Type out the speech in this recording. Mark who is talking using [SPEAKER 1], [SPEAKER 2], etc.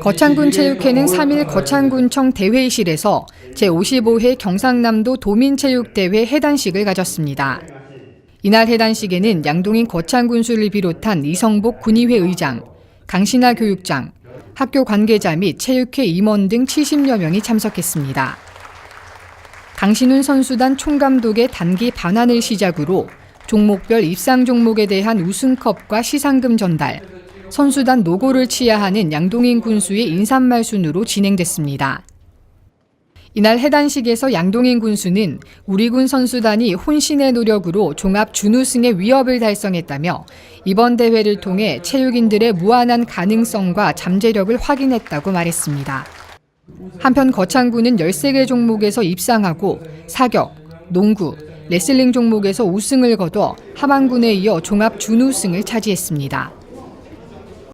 [SPEAKER 1] 거창군 체육회는 3일 거창군청 대회의실에서 제55회 경상남도 도민체육대회 해단식을 가졌습니다. 이날 해단식에는 양동인 거창군수를 비롯한 이성복 군의회 의장, 강신하 교육장, 학교 관계자 및 체육회 임원 등 70여 명이 참석했습니다. 강신훈 선수단 총감독의 단기 반환을 시작으로 종목별 입상 종목에 대한 우승컵과 시상금 전달, 선수단 노고를 치하하는 양동인 군수의 인사말 순으로 진행됐습니다. 이날 해단식에서 양동인 군수는 우리 군 선수단이 혼신의 노력으로 종합 준우승의 위협을 달성했다며 이번 대회를 통해 체육인들의 무한한 가능성과 잠재력을 확인했다고 말했습니다. 한편 거창군은 13개 종목에서 입상하고 사격, 농구, 레슬링 종목에서 우승을 거둬 함안군에 이어 종합 준우승을 차지했습니다.